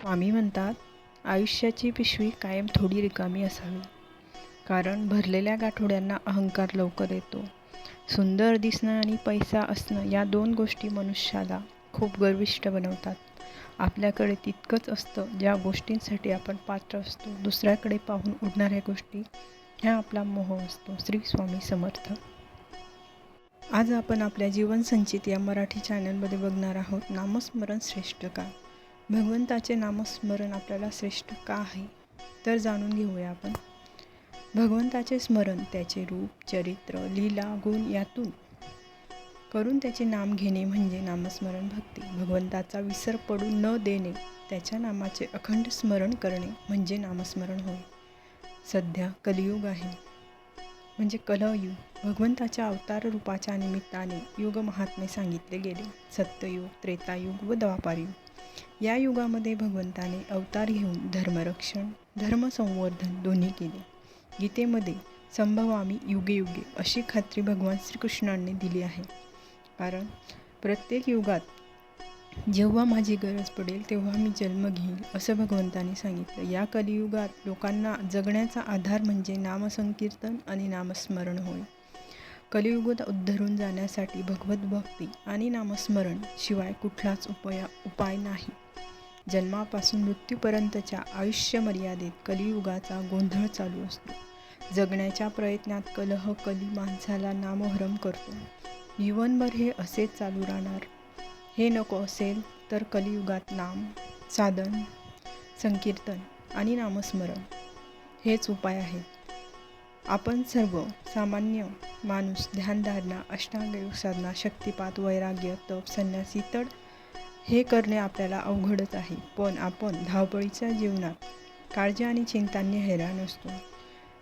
स्वामी म्हणतात आयुष्याची पिशवी कायम थोडी रिकामी असावी. कारण भरलेल्या गाठोड्यांना अहंकार लवकर येतो. सुंदर दिसणं आणि पैसा असणं या दोन गोष्टी मनुष्याला खूप गर्विष्ट बनवतात. आपल्याकडे तितकंच असतं ज्या गोष्टींसाठी आपण पात्र असतो. दुसऱ्याकडे पाहून उडणाऱ्या गोष्टी ह्या आपला मोह असतो. श्री स्वामी समर्थ. आज आपण आपल्या जीवनसंचित या मराठी चॅनलमध्ये बघणार आहोत नामस्मरण श्रेष्ठ का भगवंताचे नामस्मरण आपल्याला श्रेष्ठ का आहे? तर जाणून घेऊया आपण. भगवंताचे स्मरण त्याचे रूप चरित्र लीला गुण यातून. करून त्याचे नाम घेणे म्हणजे नामस्मरण भक्ती. भगवंताचा विसर पडू न देणे त्याच्या नामाचे अखंड स्मरण करणे म्हणजे नामस्मरण होय. सध्या कलियुग आहे. म्हणजे कलयुग. भगवंताच्या अवतार रूपाच्या निमित्ताने युग महात्मे सांगितले गेले. सत्ययुग त्रेतायुग व द्वापारयुग. या युगामध्ये भगवंताने अवतार घेऊन धर्मरक्षण धर्मसंवर्धन दोन्ही केले. गीतेमध्ये संभवामी युगे युगे अशी खात्री भगवान श्रीकृष्णांनी दिली आहे. कारण प्रत्येक युगात जेव्हा माझी गरज पडेल तेव्हा मी जन्म घेईल असं भगवंताने सांगितलं. या कलियुगात लोकांना जगण्याचा आधार म्हणजे नामसंकीर्तन आणि नामस्मरण होय. कलियुगात उद्धरून जाण्यासाठी भगवत भक्ती आणि नामस्मरण शिवाय कुठलाच उपाया उपाय नाही. जन्मापासून मृत्यूपर्यंतच्या आयुष्य मर्यादेत कलियुगाचा गोंधळ चालू असतो. जगण्याच्या प्रयत्नात कलह कली माणसाला नामोहरम करतो. जीवनभर हे असेच चालू राहणार. हे नको असेल तर कलियुगात नाम साधन संकीर्तन आणि नामस्मरण हेच उपाय आहेत. आपण सर्व सामान्य माणूस ध्यानधारणा अष्टांगयोग साधना शक्तिपात वैराग्य तप संन्यासी तड हे करणे आपल्याला अवघडच आहे पण आपण धावपळीच्या जीवनात काळजी आणि चिंतांनी हैराण असतो.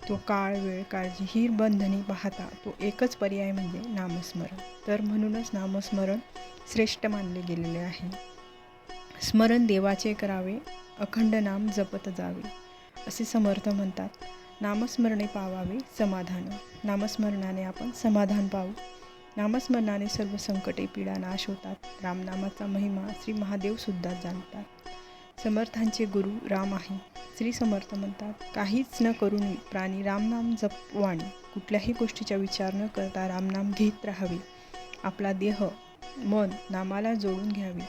तो काळ वेळ काळजी ही बंधने पाहता तो एकच पर्याय म्हणजे नामस्मरण. तर म्हणूनच नामस्मरण श्रेष्ठ मानले गेलेले आहे. स्मरण देवाचे करावे अखंड नाम जपत जावे असे समर्थ म्हणतात. नामस्मरणे पावावे समाधान. नामस्मरणाने आपण समाधान पाहू नामस्मरणाने सर्व संकटे पीडा नाश होतात. रामनामाचा महिमा श्री महादेवसुद्धा जाणतात. समर्थांचे गुरु राम आहे. श्री समर्थ म्हणतात काहीच न करून प्राणी रामनाम जपवाणी. कुठल्याही गोष्टीचा विचार न करता रामनाम घेत राहावे. आपला देह मन नामाला जोडून घ्यावे.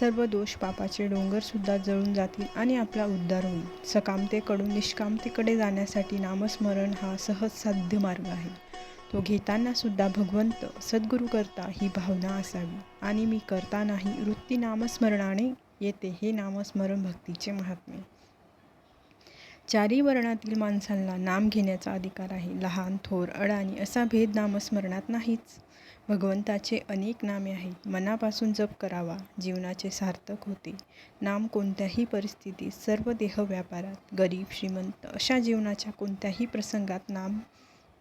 सर्व दोष पापाचे डोंगरसुद्धा जळून जातील आणि आपला उद्धार होईल. सकामतेकडून निष्कामतेकडे जाण्यासाठी नामस्मरण हा सहज साध्य मार्ग आहे. तो घेताना सुद्धा भगवंत सद्गुरू करता ही भावना असावी. आणि मी करता नाही वृत्ती नामस्मरणाने येते हे नामस्मरण भक्तीचे महात्म्य चारी वर्णातील माणसांना नाम घेण्याचा अधिकार आहे. लहान थोर अडाणी असा भेद नामस्मरणात नाहीच. भगवंताचे अनेक नामे आहेत. मनापासून जप करावा जीवनाचे सार्थक होते. नाम कोणत्याही परिस्थितीत सर्व देह व्यापारात गरीब श्रीमंत अशा जीवनाच्या कोणत्याही प्रसंगात नाम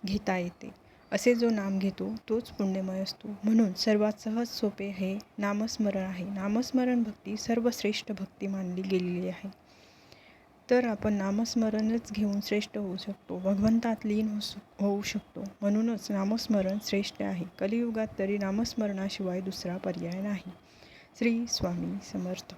घेता येते. असे जो नाम घेतो तोच पुण्यमय असतो. म्हणून सर्वात सहज सोपे हे नामस्मरण आहे. नामस्मरण भक्ती सर्वश्रेष्ठ भक्ती मानली गेलेली आहे. तर आपण नामस्मरणच घेऊन श्रेष्ठ होऊ शकतो. भगवंतात लीन हो होऊ शकतो. म्हणूनच नामस्मरण श्रेष्ठ आहे. कलियुगात तरी नामस्मरणाशिवाय दुसरा पर्याय नाही. श्री स्वामी समर्थ.